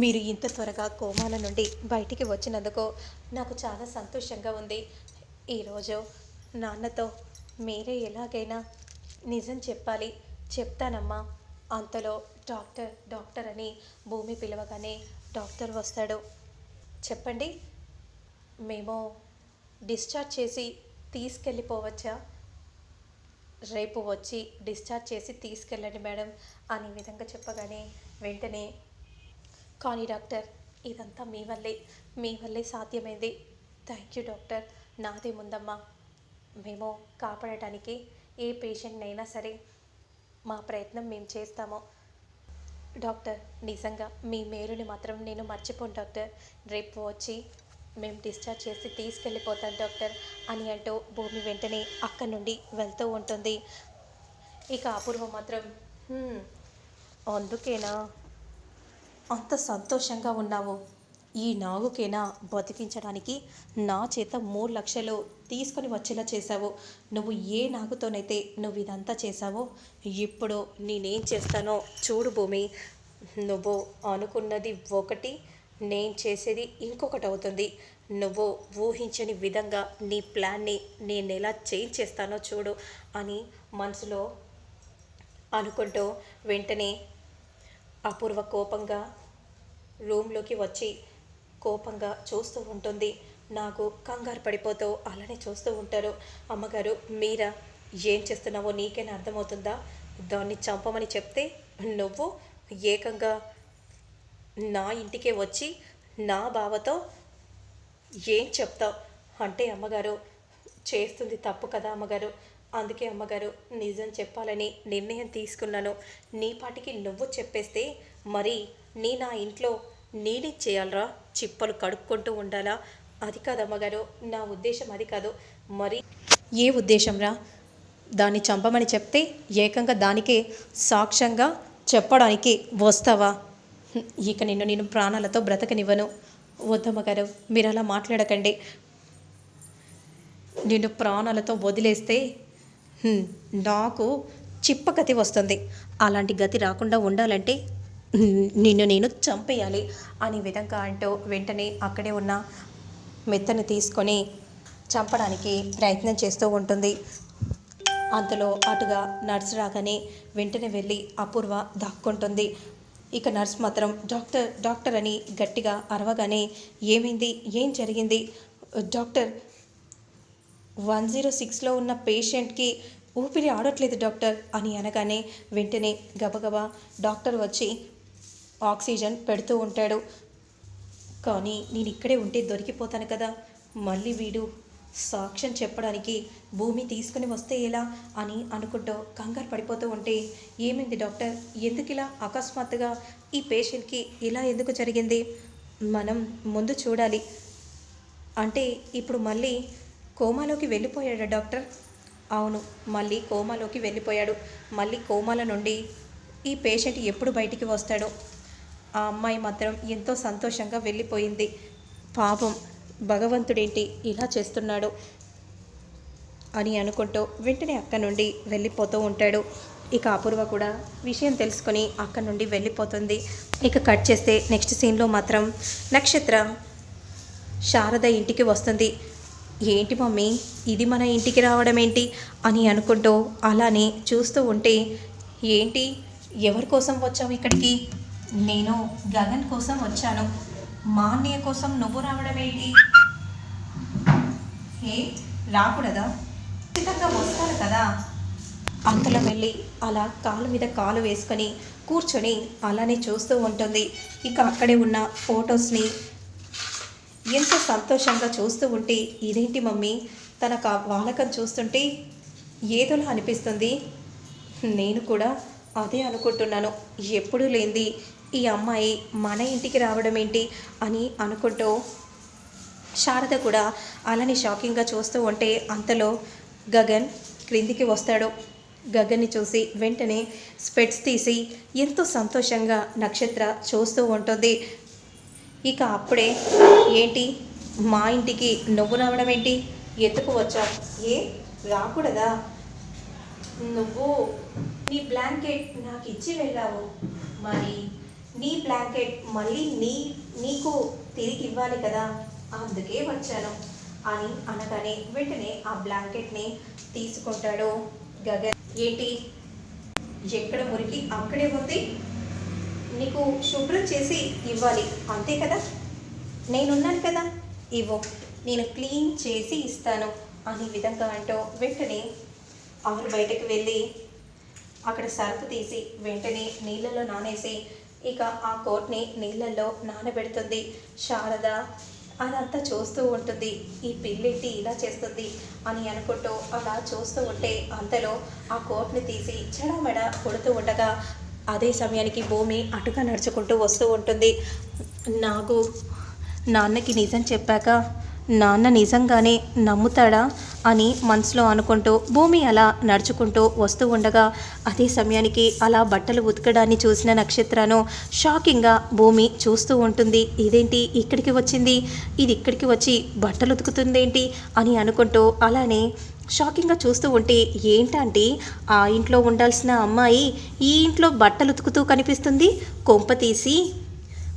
మీరు ఇంత త్వరగా కోమాల నుండి బయటికి వచ్చినందుకు నాకు చాలా సంతోషంగా ఉంది. ఈరోజు నాన్నతో మీరే ఎలాగైనా నిజం చెప్పాలి చెప్తానమ్మా. అంతలో డాక్టర్ డాక్టర్ అని భూమి పిలవగానే డాక్టర్ వస్తాడు. చెప్పండి మేము డిశ్చార్జ్ చేసి తీసుకెళ్ళిపోవచ్చా? రేపు వచ్చి డిశ్చార్జ్ చేసి తీసుకెళ్ళండి మేడం అనే విధంగా చెప్పగానే వెంటనే కానీ డాక్టర్ ఇదంతా మీ వల్లే. మీ వల్లే సాధ్యమైంది. Thank you doctor. నాదే ముందమ్మా. మేము కాపాడటానికి ఏ పేషెంట్నైనా సరే మా ప్రయత్నం మేము చేస్తాము. డాక్టర్ నిజంగా మీ మేలుని మాత్రం నేను మర్చిపోను డాక్టర్. రేపు వచ్చి మేము డిశ్చార్జ్ చేసి తీసుకెళ్ళిపోతాం డాక్టర్ అని అంటూ భూమి వెంటనే అక్కడి నుండి వెళ్తూ ఉంటుంది. ఇక అపూర్వ మాత్రం అందుకేనా? అంత సంతోషంగా ఉన్నావు. ఈ నాగుకేనా బతికించడానికి నా చేత మూడు లక్షలు తీసుకొని వచ్చేలా చేశావు. నువ్వు ఏ నాగుతోనైతే నువ్వు ఇదంతా చేశావో ఇప్పుడు నేనేం చేస్తానో చూడు భూమి. నువ్వు అనుకున్నది ఒకటి నేను చేసేది ఇంకొకటి అవుతుంది. నువ్వు ఊహించని విధంగా నీ ప్లాన్ని నేను ఎలా చేంజ్ చేస్తానో చూడు అని మనసులో అనుకుంటూ వెంటనే అపూర్వ కోపంగా రూమ్లోకి వచ్చి కోపంగా చూస్తూ ఉంటుంది. నాకు కంగారు పడిపోతూ అలానే చూస్తూ ఉంటారు. అమ్మగారు మీరా ఏం చేస్తున్నావో నీకేనా అర్థమవుతుందా? దాన్ని చంపమని చెప్తే నువ్వు ఏకంగా నా ఇంటికే వచ్చి నా బావతో ఏం చెప్తావు? అంటే అమ్మగారు చేస్తుంది తప్పు కదా అమ్మగారు. అందుకే అమ్మగారు నిజం చెప్పాలని నిర్ణయం తీసుకున్నాను. నీ పాటికి నువ్వు చెప్పేస్తే మరి నీ నా ఇంట్లో నేనే చేయాలరా? చిప్పలు కడుక్కుంటూ ఉండాలా? అది కాదు అమ్మగారు నా ఉద్దేశం అది కాదు. మరి ఏ ఉద్దేశంరా? దాన్ని చంపమని చెప్తే ఏకంగా దానికే సాక్ష్యంగా చెప్పడానికి వస్తావా? ఇక నిన్ను నేను ప్రాణాలతో బ్రతకనివ్వను. వద్దమ్మగారు మీరు అలా మాట్లాడకండి. నిన్ను ప్రాణాలతో వదిలేస్తే నాకు చిప్ప గతి వస్తుంది. అలాంటి గతి రాకుండా ఉండాలంటే నిన్ను నేను చంపేయాలి అనే విధంగా అంటూ వెంటనే అక్కడే ఉన్న మెత్తని తీసుకొని చంపడానికి ప్రయత్నం చేస్తూ ఉంటుంది. అంతలో అటుగా నర్స్ రాగానే వెంటనే వెళ్ళి అపూర్వ దాక్కుంటుంది. ఇక నర్స్ మాత్రం డాక్టర్ డాక్టర్ అని గట్టిగా అరవగానే ఏమైంది? ఏం జరిగింది? డాక్టర్ వన్ జీరో సిక్స్లో ఉన్న పేషెంట్కి ఊపిరి ఆడట్లేదు డాక్టర్ అని అనగానే వెంటనే గబగబా డాక్టర్ వచ్చి ఆక్సిజన్ పెడుతూ ఉంటాడు. కానీ నేను ఇక్కడే ఉంటే దొరికిపోతాను కదా. మళ్ళీ వీడు సాక్ష్యం చెప్పడానికి భూమి తీసుకుని వస్తే ఎలా అని అనుకుంటూ కంగారు పడిపోతూ ఉంటే ఏమైంది డాక్టర్? ఎందుకు ఇలా అకస్మాత్తుగా ఈ పేషెంట్కి ఇలా ఎందుకు జరిగింది? మనం ముందు చూడాలి. అంటే ఇప్పుడు మళ్ళీ కోమాలోకి వెళ్ళిపోయాడా డాక్టర్? అవును మళ్ళీ కోమాలోకి వెళ్ళిపోయాడు. మళ్ళీ కోమాల నుండి ఈ పేషెంట్ ఎప్పుడు బయటికి వస్తాడో ఆ అమ్మాయి మాత్రం ఎంతో సంతోషంగా వెళ్ళిపోయింది. పాపం భగవంతుడేంటి ఇలా చేస్తున్నాడు అని అనుకుంటూ వెంటనే అక్క నుండి వెళ్ళిపోతూ ఉంటాడు. ఇక అపూర్వ కూడా విషయం తెలుసుకొని అక్క నుండి వెళ్ళిపోతుంది. ఇక కట్ చేస్తే నెక్స్ట్ సీన్లో మాత్రం నక్షత్ర శారద ఇంటికి వస్తుంది. ఏంటి మమ్మీ? ఇది మన ఇంటికి రావడం ఏంటి అని అనుకుంటూ అలానే చూస్తూ ఉంటే ఏంటి? ఎవరి కోసం వచ్చావు ఇక్కడికి? నేను గగన్ కోసం వచ్చాను. మా అన్నయ్య కోసం నువ్వు రావడం ఏంటి? ఏ? రాకూడదా? ఖచ్చితంగా వస్తాను కదా. అంతలో వెళ్ళి అలా కాలు మీద కాలు వేసుకొని కూర్చొని అలానే చూస్తూ ఉంటుంది. ఇక అక్కడే ఉన్న ఫొటోస్ని ఎంతో సంతోషంగా చూస్తూ ఉంటే ఇదేంటి మమ్మీ? తన ఆ వాలకం చూస్తుంటే ఏదోలా అనిపిస్తుంది. నేను కూడా అదే అనుకుంటున్నాను. ఎప్పుడు లేనిది ఈ అమ్మాయి మన ఇంటికి రావడం ఏంటి అని అనుకుంటూ శారద కూడా అలానే షాకింగ్గా చూస్తూ ఉంటే అంతలో గగన్ క్రిందికి వస్తాడు. గగన్ని చూసి వెంటనే స్పెట్స్ తీసి ఎంతో సంతోషంగా నక్షత్ర చూస్తూ ఉంటుంది. ఇక అప్పుడే ఏంటి? మా ఇంటికి నువ్వు రావడం ఏంటి? ఎందుకు వచ్చావు? ఏ? రాకూడదా? నువ్వు నీ బ్లాంకెట్ నాకు ఇచ్చి వెళ్ళావు. మరి నీ బ్లాంకెట్ మళ్ళీ నీ నీకు తిరిగి ఇవ్వాలి కదా. అందుకే వచ్చాను. అని అనగానే వెంటనే ఆ బ్లాంకెట్ని తీసుకుంటాడు గగన్. ఏంటి? ఎక్కడ మురికి? అక్కడే ఉంది. నీకు శుభ్రం చేసి ఇవ్వాలి. అంతే కదా? నేనున్నాను కదా. ఇవ్వు. నేను క్లీన్ చేసి ఇస్తాను. అనే విధంగా అంటూ వెంటనే ఆవిడ బయటకు వెళ్ళి అక్కడ సర్ఫ్ తీసి వెంటనే నీళ్ళలో నానేసి ఇక ఆ కోట్ని నీళ్ళల్లో నానబెడుతుంది. శారద అదంతా చూస్తూ ఉంటుంది. ఈ పిల్లిటి ఇలా చేస్తుంది అని అనుకుంటూ అలా చూస్తూ ఉంటే అంతలో ఆ కోట్ని తీసి చెడమెడ కొడుతూ ఉండగా అదే సమయానికి భూమి అటుగా నడుచుకుంటూ వస్తూ ఉంటుంది. నాకు నాన్నకి నిజం చెప్పాక నాన్న నిజంగానే నమ్ముతాడా? అని మనసులో అనుకుంటూ భూమి అలా నడుచుకుంటూ వస్తూ ఉండగా అదే సమయానికి అలా బట్టలు ఉతకడాన్ని చూసిన నక్షత్రాను షాకింగ్గా భూమి చూస్తూ ఉంటుంది. ఇదేంటి? ఇక్కడికి వచ్చింది? ఇది ఇక్కడికి వచ్చి బట్టలు ఉతుకుతుందేంటి? అని అనుకుంటూ అలానే షాకింగ్గా చూస్తూ ఉంటే ఏంటంటే ఆ ఇంట్లో ఉండాల్సిన అమ్మాయి ఈ ఇంట్లో బట్టలు ఉతుకుతూ కనిపిస్తుంది? కొంప తీసి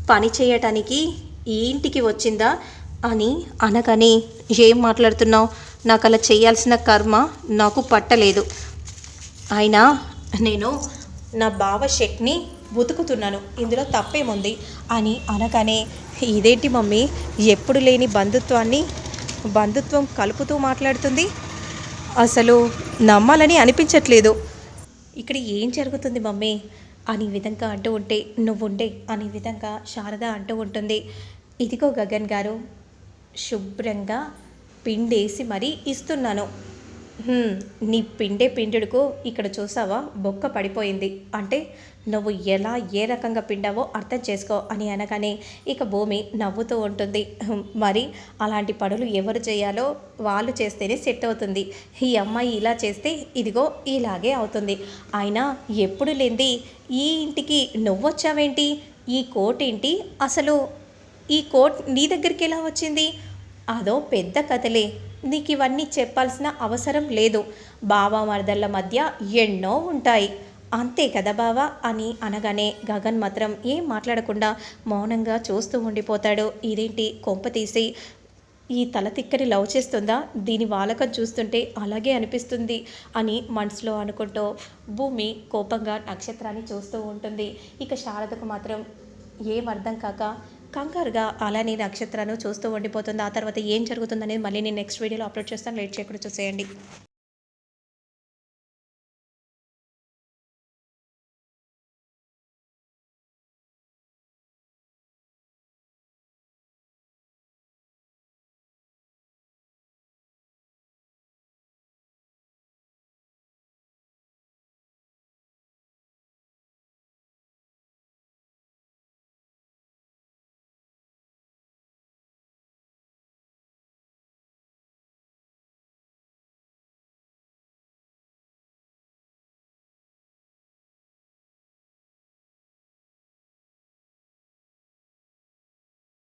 పని చేయటానికి ఈ ఇంటికి వచ్చిందా? అని అనగానే ఏం మాట్లాడుతున్నావు? నాకు అలా చేయాల్సిన కర్మ నాకు పట్టలేదు. అయినా నేను నా బావ షర్ట్ని ఉతుకుతున్నాను ఇందులో తప్పేముంది? అని అనగానే ఇదేంటి మమ్మీ? ఎప్పుడు లేని బంధుత్వాన్ని బంధుత్వం కలుపుతూ మాట్లాడుతుంది? అసలు నమ్మాలని అనిపించట్లేదు. ఇక్కడ ఏం జరుగుతుంది మమ్మీ? అని విధంగా అంటూ ఉంటే నువ్వుండే అనే విధంగా శారద అంటూ ఉంటుంది. ఇదిగో గగన్ గారు శుభ్రంగా పిండేసి మరీ ఇస్తున్నాను. నీ పిండే పిండుడుకు ఇక్కడ చూసావా? బొక్క పడిపోయింది. అంటే నువ్వు ఎలా ఏ రకంగా పిండావో అర్థం చేసుకో అని అనగానే ఇక భూమి నవ్వుతూ ఉంటుంది. మరి అలాంటి పనులు ఎవరు చేయాలో వాళ్ళు చేస్తేనే సెట్ అవుతుంది. ఈ అమ్మాయి ఇలా చేస్తే ఇదిగో ఇలాగే అవుతుంది. అయినా ఎప్పుడు లేంది ఈ ఇంటికి నువ్వొచ్చావేంటి? ఈ కోట్ ఏంటి? అసలు ఈ కోట్ నీ దగ్గరికి ఎలా వచ్చింది? అదో పెద్ద కథలే. నీకు ఇవన్నీ చెప్పాల్సిన అవసరం లేదు. బావ మరదళ్ళ మధ్య ఎన్నో ఉంటాయి. అంతే కదా బావా? అని అనగానే గగన్ మాత్రం ఏం మాట్లాడకుండా మౌనంగా చూస్తూ ఉండిపోతాడు. ఇదేంటి కొంప తీసి ఈ తల తిక్కని లవ్ చేస్తుందా? దీని వాలకం చూస్తుంటే అలాగే అనిపిస్తుంది అని మనసులో అనుకుంటూ భూమి కోపంగా నక్షత్రాన్ని చూస్తూ ఉంటుంది. ఇక శారదకు మాత్రం ఏం అర్థం కాక కంగారుగా అలానే నక్షత్రాన్ని చూస్తూ ఉండిపోతుంది. ఆ తర్వాత ఏం జరుగుతుందనేది మళ్ళీ నేను నెక్స్ట్ వీడియోలో అప్లోడ్ చేస్తాను. లేట్ చేయకుండా చూసేయండి.